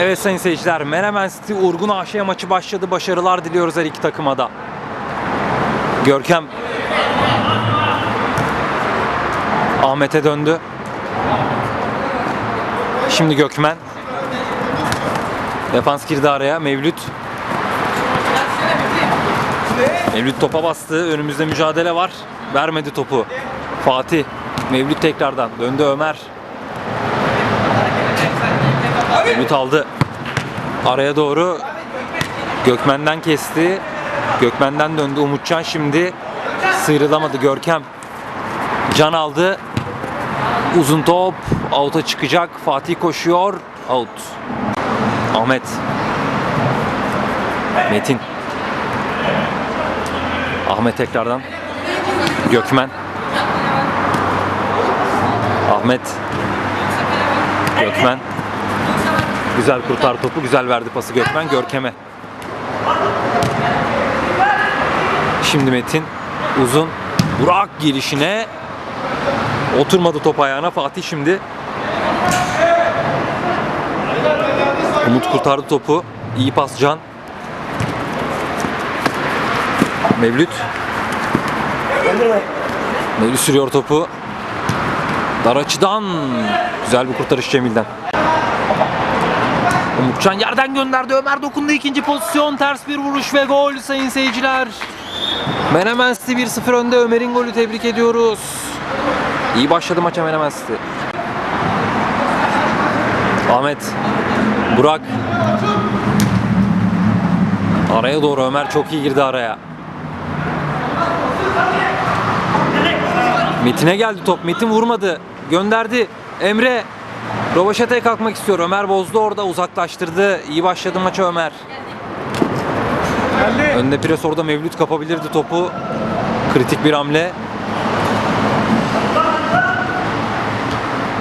Evet sayın seyirciler, Menemen City Urgun AŞ maçı başladı. Başarılar diliyoruz her iki takıma da. Görkem Ahmet'e döndü. Şimdi Gökmen. Defans girdi araya. Mevlüt. Mevlüt topa bastı. Önümüzde mücadele var. Vermedi topu. Fatih. Mevlüt tekrardan. Döndü Ömer. Mevlüt aldı. Araya doğru Gökmen'den kesti. Gökmen'den döndü Umutcan şimdi sıyrılamadı Görkem. Can aldı. Uzun top out'a çıkacak. Fatih koşuyor. Out. Ahmet. Metin. Ahmet tekrardan. Gökmen. Ahmet. Gökmen. Güzel kurtar topu, güzel verdi pası Gökmen Görkem'e. Şimdi Metin uzun Burak gelişine oturmadı top ayağına Fatih şimdi. Umut kurtardı topu. İyi pas Can. Mevlüt. Mevlüt sürüyor topu. Dar açıdan. Güzel bir kurtarış Cemil'den. Umutcan yerden gönderdi. Ömer dokundu ikinci pozisyon. Ters bir vuruş ve gol sayın seyirciler. Menemen City 1-0 önde. Ömer'in golü tebrik ediyoruz. İyi başladı maça Menemen City. Ahmet. Burak. Araya doğru Ömer çok iyi girdi araya. Metin'e geldi top. Metin vurmadı. Gönderdi. Emre Rovaşata'ya kalkmak istiyor. Ömer bozdu orada uzaklaştırdı. İyi başladı maça Ömer. Önde pres orada Mevlüt kapabilirdi topu. Kritik bir hamle.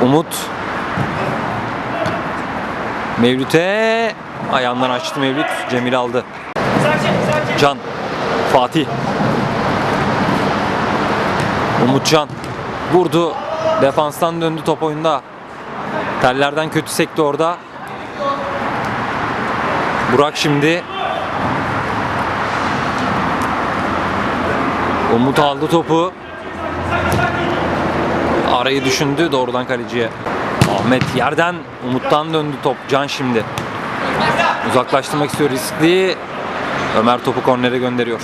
Umut. Mevlüt'e ayağından açtı Mevlüt. Cemil aldı. Can. Fatih. Umutcan. Vurdu. Defanstan döndü top oyunda. Tellerden kötü sekti orada. Burak şimdi. Umut aldı topu. Arayı düşündü doğrudan kaleciye. Ahmet yerden Umut'tan döndü top. Can şimdi. Uzaklaştırmak istiyor riskli. Ömer topu kornere gönderiyor.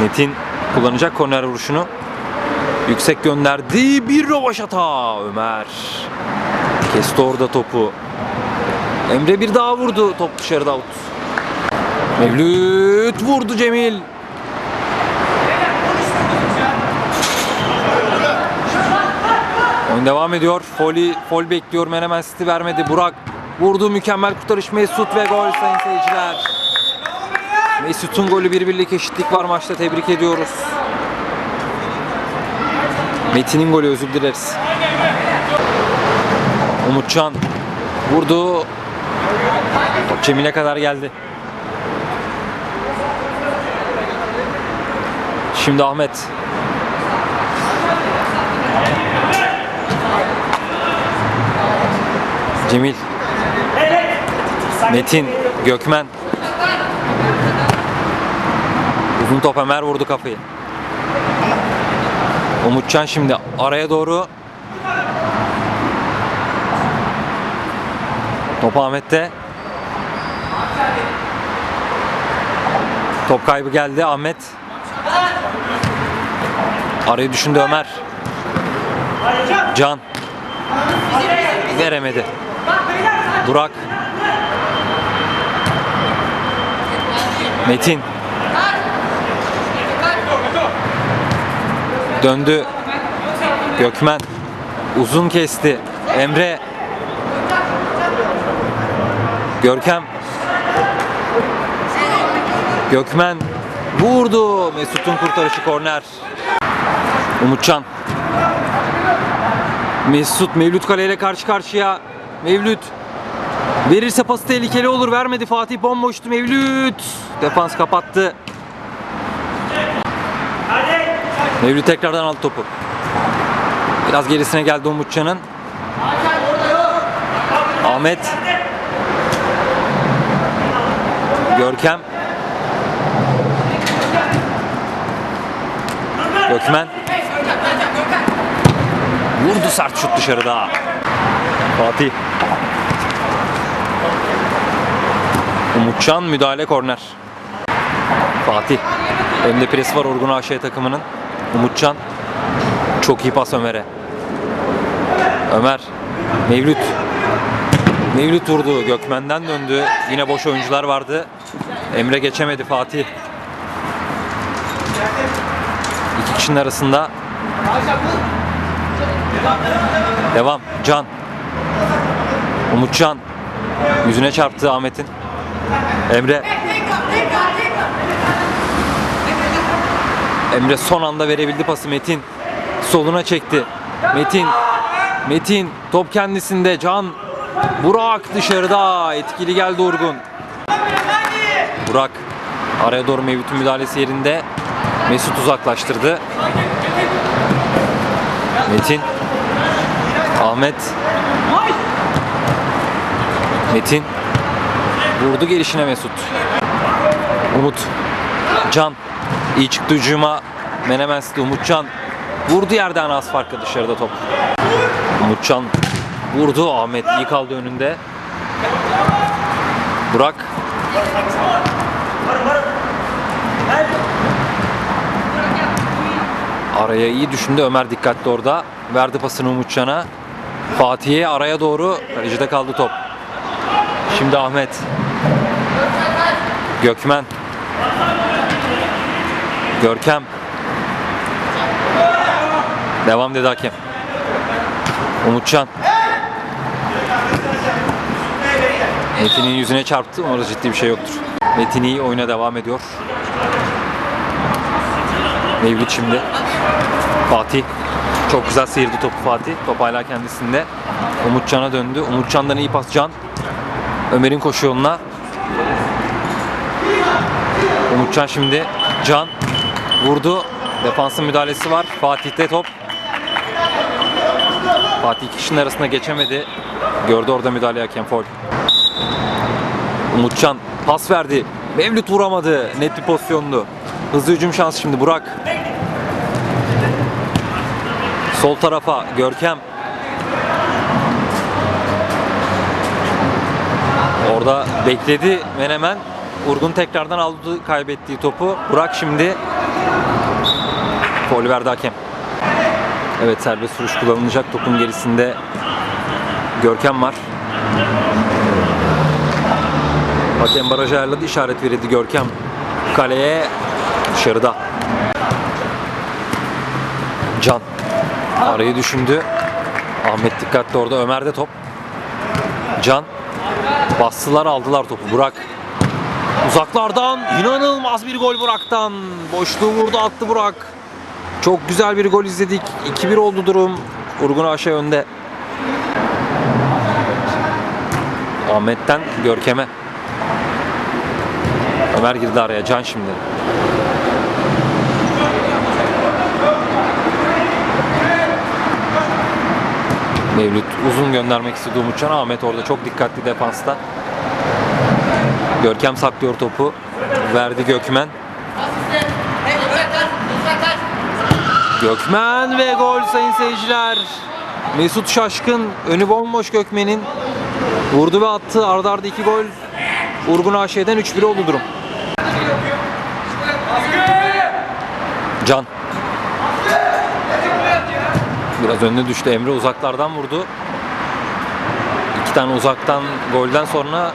Metin kullanacak korner vuruşunu. Yüksek gönderdi. Bir rovaşata Ömer. Kesti orada topu. Emre bir daha vurdu. Top dışarıda out. Mevlüt vurdu Cemil. Oyun devam ediyor. Foli, fol bekliyor. Menemen City vermedi. Burak vurdu. Mükemmel kurtarış Mesut ve gol sayın seyirciler. Mesut'un golü bir birlik eşitlik var maçta. Tebrik ediyoruz. Metin'in golü özür dileriz. Umutcan vurdu. Top Cemil'e kadar geldi. Şimdi Ahmet. Cemil. Metin. Gökmen. Uzun top Ömer vurdu kafayı. Umutcan şimdi araya doğru. Top Ahmet'te. Top kaybı geldi Ahmet. Arayı düşündü Ömer. Can. Veremedi. Burak. Metin. Döndü. Gökmen. Uzun kesti. Emre. Görkem. Gökmen. Vurdu. Mesut'un kurtarışı korner. Umutcan. Mesut Mevlüt kaleyle karşı karşıya. Mevlüt. Verirse pası tehlikeli olur. Vermedi. Fatih bomboştu. Mevlüt. Defans kapattı. Mevlüt tekrardan aldı topu. Biraz gerisine geldi Umutcan'ın. Ahmet Görkem. Gökmen. Vurdu sert şut dışarıda. Fatih. Umutcan müdahale korner. Fatih. Önde pres var Orgun AŞ takımının. Umutcan. Çok iyi pas Ömer'e. Ömer. Mevlüt. Mevlüt vurdu. Gökmen'den döndü. Yine boş oyuncular vardı. Emre geçemedi Fatih. İki kişinin arasında. Devam. Can. Umutcan. Yüzüne çarptı Ahmet'in. Emre. Emre son anda verebildi pası Metin. Soluna çekti. Metin. Metin. Top kendisinde. Can. Burak dışarıda. Etkili geldi Urgun. Burak. Araya doğru Mevlüt'ün müdahalesi yerinde. Mesut uzaklaştırdı. Metin. Ahmet. Metin. Vurdu gelişine Mesut. Umut. Can. İyi çıktı hücuma. Menemen Umutcan. Vurdu yerden az farklı dışarıda top. Umutcan vurdu. Ahmet iyi kaldı önünde. Burak. Araya iyi düşündü. Ömer dikkatli orada. Verdi pasını Umutcan'a. Fatih'e araya doğru. Kalecide kaldı top. Şimdi Ahmet. Gökmen. Görkem. Devam dedi hakem. Umutcan. Metin'in yüzüne çarptı. Orada ciddi bir şey yoktur. Metin iyi oyuna devam ediyor. Mevlüt şimdi. Fatih. Çok güzel sıyırdı topu Fatih. Top hala kendisinde. Umutcan'a döndü. Umutcan'dan iyi pas Can. Ömer'in koşu yoluna. Umutcan şimdi. Can. Vurdu. Defansın müdahalesi var. Fatih'te top. Fatih iki kişinin arasında geçemedi. Gördü orada müdahale hakem foul. Umutcan pas verdi. Mevlüt vuramadı. Net bir pozisyondu. Hızlı hücum şansı şimdi Burak. Sol tarafa Görkem. Orada bekledi Menemen. Urgun tekrardan aldı kaybettiği topu. Burak şimdi Foul verdi. Evet serbest vuruş kullanılacak. Topun gerisinde Görkem var. Hakem baraj ayarladı. işaret verildi Görkem. Kaleye dışarıda. Can. Arayı düşündü. Ahmet dikkatli orada. Ömer'de top. Can. Bastılar aldılar topu. Burak. Uzaklardan inanılmaz bir gol Burak'tan. Boşluğu vurdu attı Burak. Çok güzel bir gol izledik. 2-1 oldu durum. Urgun Aşağı önde. Ahmet'ten Görkem'e. Ömer girdi araya. Can şimdi. Mevlüt uzun göndermek istedi Umutcan. Ahmet orada çok dikkatli defansta. Görkem saklıyor topu. Verdi Gökmen. Gökmen ve gol sayın seyirciler. Mesut Şaşkın önü bomboş Gökmen'in. Vurdu ve attı. Arda arda iki gol. Urgun AŞ'den 3-1 oldu durum. Can. Biraz önüne düştü. Emre uzaklardan vurdu. İki tane uzaktan golden sonra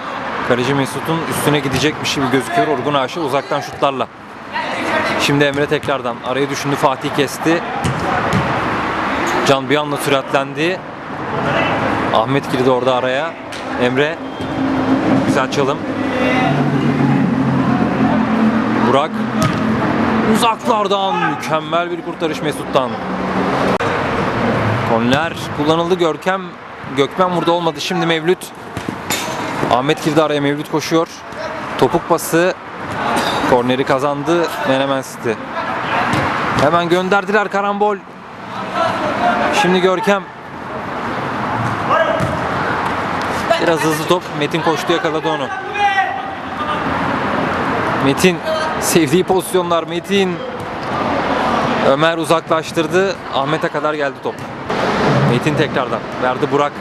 kaleci Mesut'un üstüne gidecekmiş gibi gözüküyor. Urgun Aşı uzaktan şutlarla. Şimdi Emre tekrardan arayı düşündü. Fatih kesti. Can bir anda süratlendi. Ahmet girdi orada araya. Emre. Güzel çalım. Burak. Uzaklardan mükemmel bir kurtarış Mesut'tan. Korner kullanıldı Görkem. Gökmen burada olmadı. Şimdi Mevlüt. Ahmet girdi araya Mevlüt koşuyor. Topuk pası. Korneri kazandı Menemen City. Hemen gönderdiler karambol. Şimdi Görkem. Biraz hızlı top. Metin koştu yakaladı onu. Metin sevdiği pozisyonlar Metin. Ömer uzaklaştırdı. Ahmet'e kadar geldi top. Metin tekrardan verdi Burak.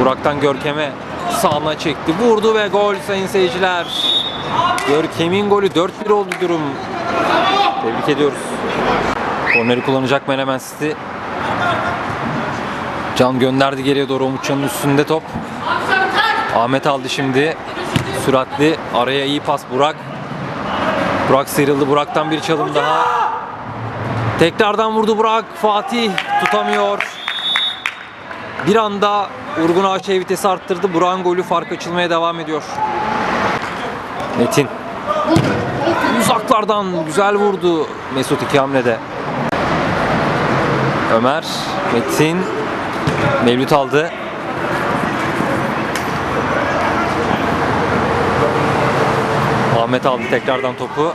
Burak'tan Görkem'e sağına çekti. Vurdu ve gol sayın seyirciler. Görkem'in golü 4-1 oldu durum. Tebrik ediyoruz. Korneri kullanacak Menemen City. Can gönderdi geriye doğru Umutcan'ın üstünde top. Ahmet aldı şimdi. Süratli araya iyi pas Burak. Burak sıyrıldı. Burak'tan bir çalım daha. Tekrardan vurdu Burak. Fatih tutamıyor. Bir anda Urgun Ağaçay vitesi arttırdı. Burak'ın golü fark açılmaya devam ediyor. Metin. Uzaklardan güzel vurdu Mesut iki hamlede. Ömer, Metin, Mevlüt aldı. Ahmet aldı tekrardan topu.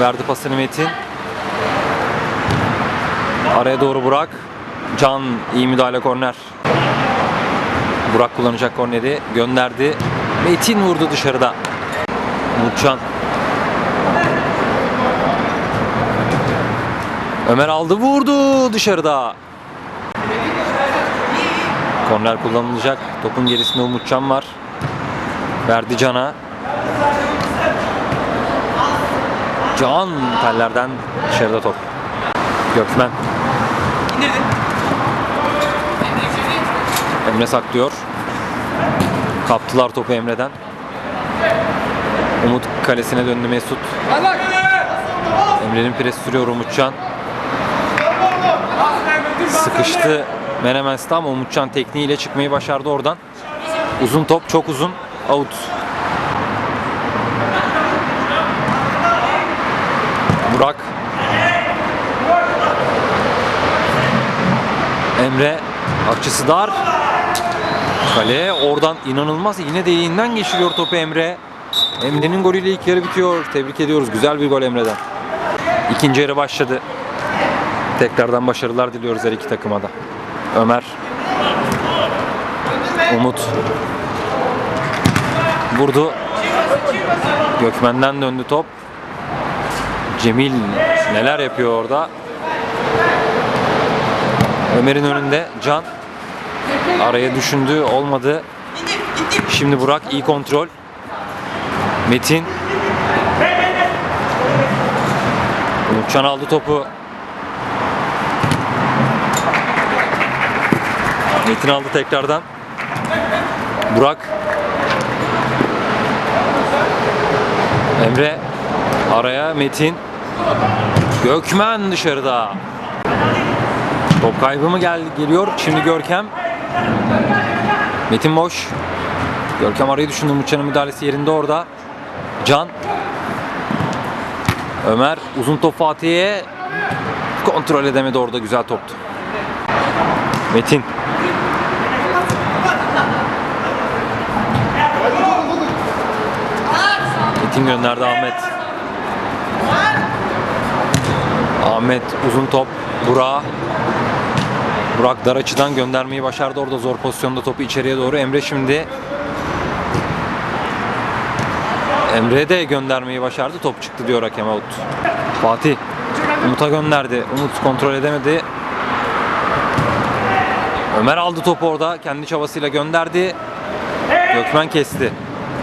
Verdi pasını Metin. Araya doğru Burak. Can iyi müdahale korner. Burak kullanacak korneri. Gönderdi. Metin vurdu dışarıda. Umutcan. Ömer aldı vurdu dışarıda. Korner kullanılacak. Topun gerisinde Umutcan var. Verdi Can'a. Can tellerden dışarıda top. Gökmen. Emre saklıyor. Kaptılar topu Emre'den. Umut kalesine döndü Mesut. Emre'nin pres sürüyor Umutcan. Sıkıştı Menemen ama Umutcan tekniğiyle çıkmayı başardı oradan. Uzun top çok uzun. Out. Burak. Emre açısı dar. Kale oradan inanılmaz yine deliğinden geçiriyor topu Emre. Emre'nin golüyle ilk yarı bitiyor. Tebrik ediyoruz. Güzel bir gol Emre'den. İkinci yarı başladı. Tekrardan başarılar diliyoruz her iki takıma da. Ömer. Umut. Vurdu. Gökmen'den döndü top. Cemil neler yapıyor orada. Ömer'in önünde Can. Araya düşündü olmadı. Şimdi Burak iyi kontrol. Metin. Umutcan aldı topu. Metin aldı tekrardan. Burak. Emre. Araya Metin. Gökmen dışarıda. Top kaybı mı geldi, geliyor? Şimdi Görkem. Metin boş. Görkem arayı düşündü. Umutcan'ın müdahalesi yerinde orada. Can. Ömer uzun top Fatih'e kontrol edemedi orada güzel toptu. Metin. Metin gönderdi Ahmet. Ahmet uzun top Burak. Burak dar açıdan göndermeyi başardı orada zor pozisyonda topu içeriye doğru. Emre şimdi Emre de göndermeyi başardı. Top çıktı diyor hakem out. Fatih Umut'a gönderdi. Umut kontrol edemedi. Ömer aldı topu orada. Kendi çabasıyla gönderdi. Gökmen kesti.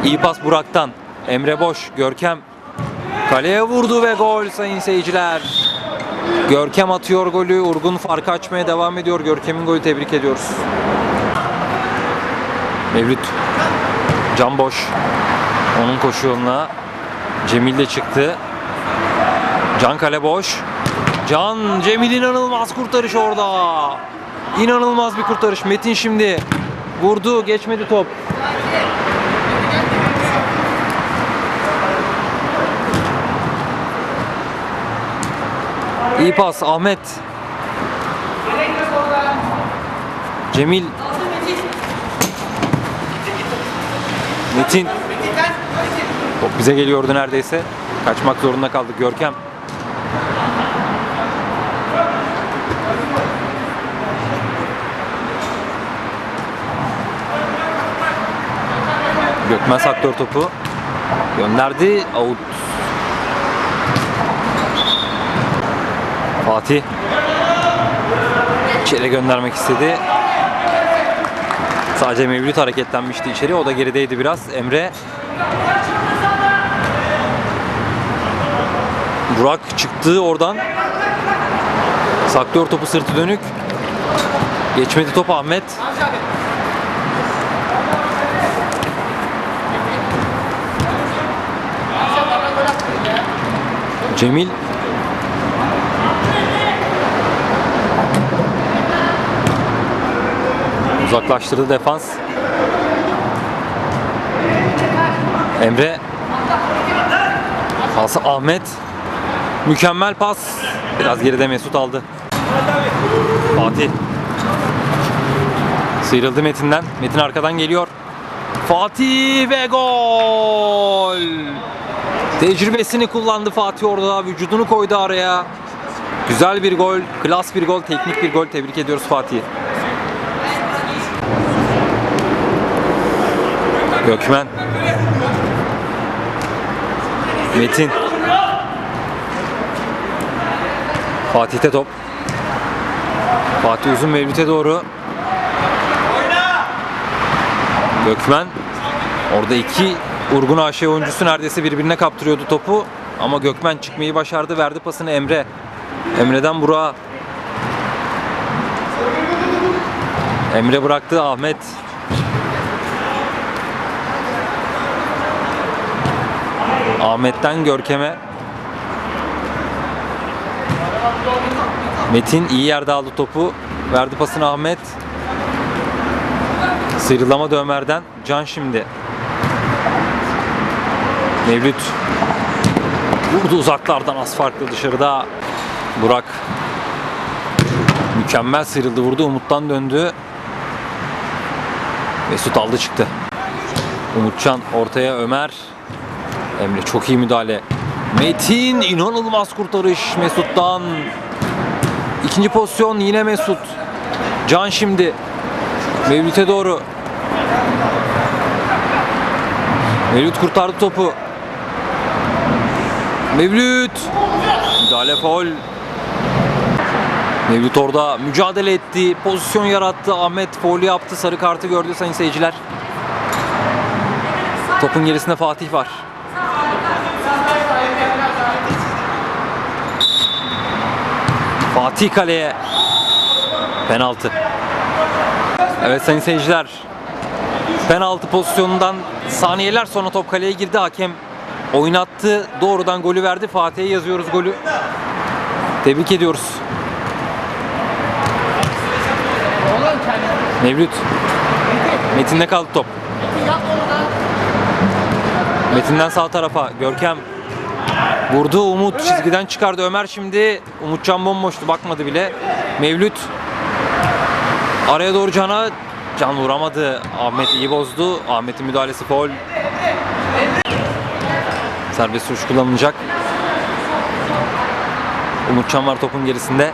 İyi pas Burak'tan. Emre boş. Görkem kaleye vurdu ve gol sayın seyirciler. Görkem atıyor golü. Urgun farkı açmaya devam ediyor. Görkem'in golü tebrik ediyoruz. Mevlüt. Can boş. Onun koşu yoluna Cemil de çıktı. Can kale boş. Can Cemil inanılmaz kurtarış orada. İnanılmaz bir kurtarış. Metin şimdi vurdu. Geçmedi top. İyi pas Ahmet. Cemil. Metin. Top bize geliyordu neredeyse. Kaçmak zorunda kaldık Görkem. Gökmen aktör topu. Gönderdi. Out. Fatih. İçeri göndermek istedi. Sadece Mevlüt hareketlenmişti içeri. O da gerideydi biraz. Emre. Burak çıktı oradan. Saklıyor topu sırtı dönük. Geçmedi top Ahmet. Cemil. Uzaklaştırdı defans. Emre. Pası Ahmet. Mükemmel pas. Biraz geride Mesut aldı. Fatih. Sıyrıldı Metin'den. Metin arkadan geliyor. Fatih ve gol. Tecrübesini kullandı Fatih orada. Vücudunu koydu araya. Güzel bir gol, klas bir gol, teknik bir gol. Tebrik ediyoruz Fatih'i. Gökmen. Metin. Fatih'te top. Fatih uzun Mevlüt'e doğru. Gökmen. Orada iki Urgun AŞ oyuncusu neredeyse birbirine kaptırıyordu topu. Ama Gökmen çıkmayı başardı. Verdi pasını Emre. Emre'den Burak'a. Emre bıraktı Ahmet. Ahmet'ten Görkem'e. Metin iyi yerde aldı topu. Verdi pasını Ahmet. Sıyrılamadı Ömer'den. Can şimdi. Mevlüt. Vurdu uzaklardan az farklı dışarıda. Burak. Mükemmel sıyrıldı vurdu. Umut'tan döndü. Mesut aldı çıktı. Umutcan ortaya Ömer. Emre çok iyi müdahale. Metin inanılmaz kurtarış Mesut'tan. İkinci pozisyon yine Mesut. Can şimdi. Mevlüt'e doğru. Mevlüt kurtardı topu. Mevlüt. Müdahale faul. Mevlüt orada mücadele etti. Pozisyon yarattı. Ahmet faul yaptı. Sarı kartı gördü sayın seyirciler. Topun gerisinde Fatih var. Fatih kaleye. Penaltı. Evet sayın seyirciler. Penaltı pozisyonundan saniyeler sonra top kaleye girdi. Hakem oynattı. Doğrudan golü verdi. Fatih'e yazıyoruz golü. Tebrik ediyoruz. Mevlüt. Metin'de kaldı top. Metin'den sağ tarafa. Görkem. Vurdu Umut çizgiden çıkardı Ömer şimdi. Umutcan bomboştu bakmadı bile. Mevlüt. Araya doğru Can'a. Can vuramadı. Ahmet iyi bozdu. Ahmet'in müdahalesi foul. Serbest vuruş kullanılacak. Umutcan var topun gerisinde.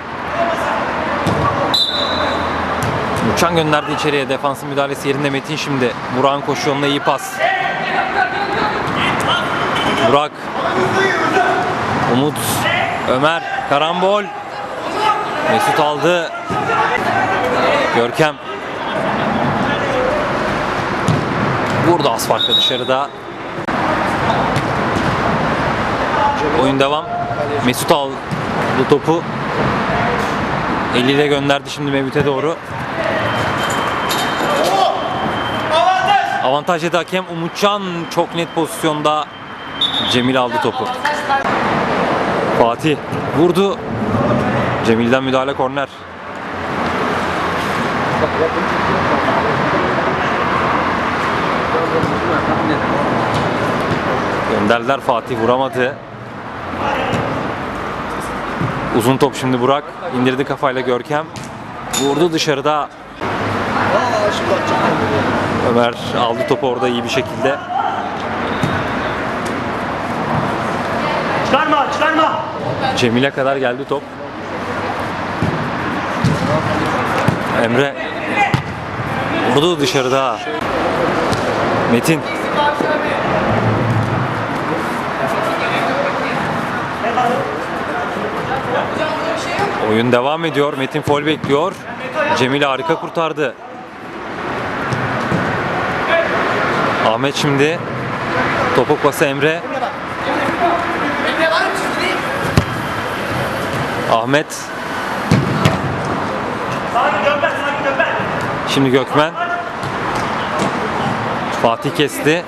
Umutcan gönderdi içeriye. Defansın müdahalesi yerinde Metin şimdi. Burak'ın koşu yoluna iyi pas. Burak. Umut. Ömer. Karambol. Mesut aldı. Görkem. Az farklı dışarıda. Oyun devam. Mesut aldı topu. Eliyle gönderdi şimdi Mevlüt'e doğru. Avantaj yedi hakem. Umutcan çok net pozisyonda Cemil aldı topu. Fatih vurdu. Cemil'den müdahale korner. Gönderdiler Fatih vuramadı. Uzun top şimdi Burak. indirdi kafayla Görkem. Vurdu dışarıda. Ömer aldı topu orada iyi bir şekilde. Çıkarma. Cemil'e kadar geldi top. Emre vurdu dışarıda. Metin. Oyun devam ediyor. Metin fol bekliyor. Cemil harika kurtardı. Ahmet şimdi topuk bası Emre. Ahmet. Şimdi Gökmen. Fatih kesti.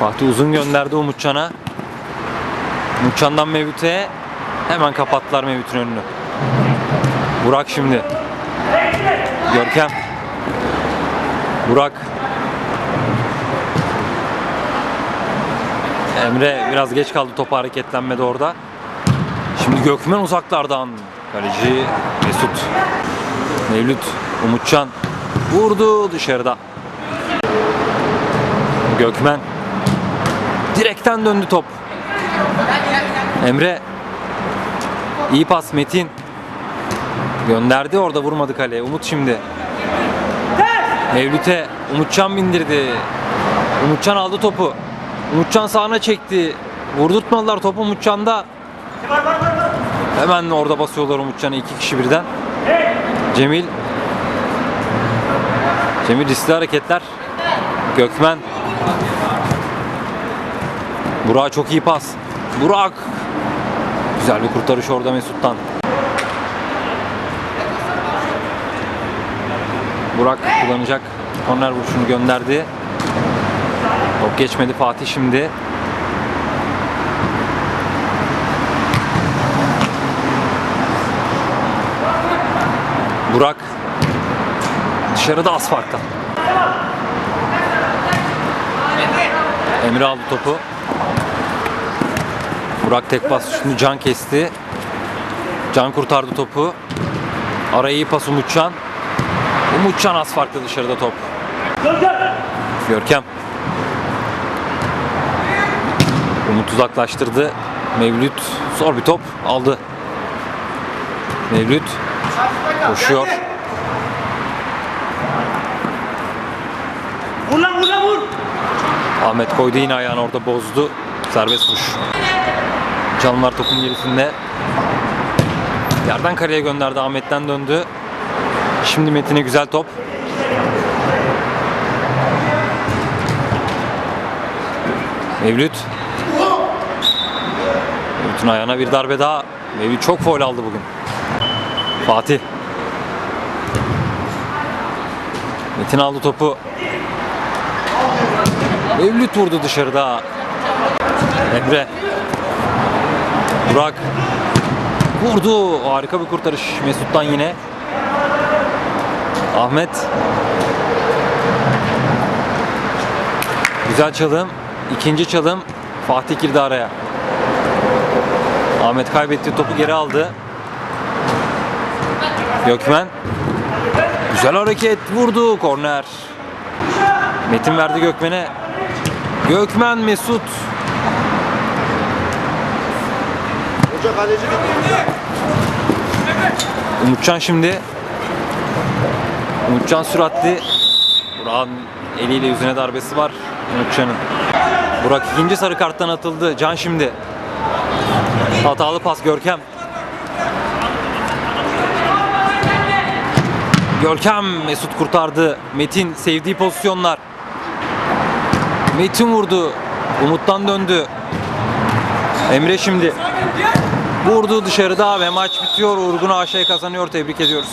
Fatih uzun gönderdi Umutcan'a. Umutcan'dan Mevlüt'e hemen kapattılar Mevlüt'ün önünü. Burak şimdi. Görkem. Burak. Emre biraz geç kaldı topa hareketlenmedi orada. Şimdi Gökmen uzaklardan. Kaleci Mesut. Mevlüt. Umutcan. Vurdu dışarıda. Gökmen. Direkten döndü top. Emre. İyi pas Metin. Gönderdi orada vurmadı kaleye. Umut şimdi. Mevlüt'e Umutcan bindirdi. Umutcan aldı topu. Umutcan sağına çekti. Vurdurtmadılar topu Umutcan'da. Hemen orada basıyorlar Umutcan'ı iki kişi birden. Cemil. Cemil riskli hareketler. Gökmen. Burak çok iyi pas. Burak. Güzel bir kurtarış orada Mesut'tan. Burak kullanacak. Korner vuruşunu gönderdi. Top geçmedi Fatih şimdi. Burak dışarıda az farkta. Emre aldı topu. Burak tek pas şimdi Can kesti. Can kurtardı topu. Araya iyi pas Umutcan. Umutcan farklı dışarıda top. Görkem. Umut uzaklaştırdı. Mevlüt zor bir top aldı. Mevlüt koşuyor. Vur lan vur lan vur. Ahmet koydu yine ayağını orada bozdu. Serbest vuruş. Canlılar topun gerisinde. Yerden kareye gönderdi. Ahmet'ten döndü. Şimdi Metin'e güzel top. Mevlüt. Mevlüt'ün ayağına bir darbe daha. Mevlüt çok foul aldı bugün. Fatih. Metin aldı topu. Mevlüt vurdu dışarıda. Emre. Burak. Vurdu. Harika bir kurtarış Mesut'tan yine. Ahmet. Güzel çalım. İkinci çalım. Fatih girdi araya. Ahmet kaybetti topu geri aldı. Gökmen. Güzel hareket vurdu. Korner. Metin verdi Gökmen'e. Gökmen Mesut. Hoca kaleci. Umutcan şimdi. Umutcan süratli. Burak'ın eliyle yüzüne darbesi var Umutcan'ın. Burak ikinci sarı karttan atıldı. Can şimdi. Hatalı pas Görkem. Görkem Mesut kurtardı. Metin sevdiği pozisyonlar. Metin vurdu. Umut'tan döndü. Emre şimdi. Vurdu dışarıda ve maç bitiyor. Urgun Aşa'yı kazanıyor. Tebrik ediyoruz.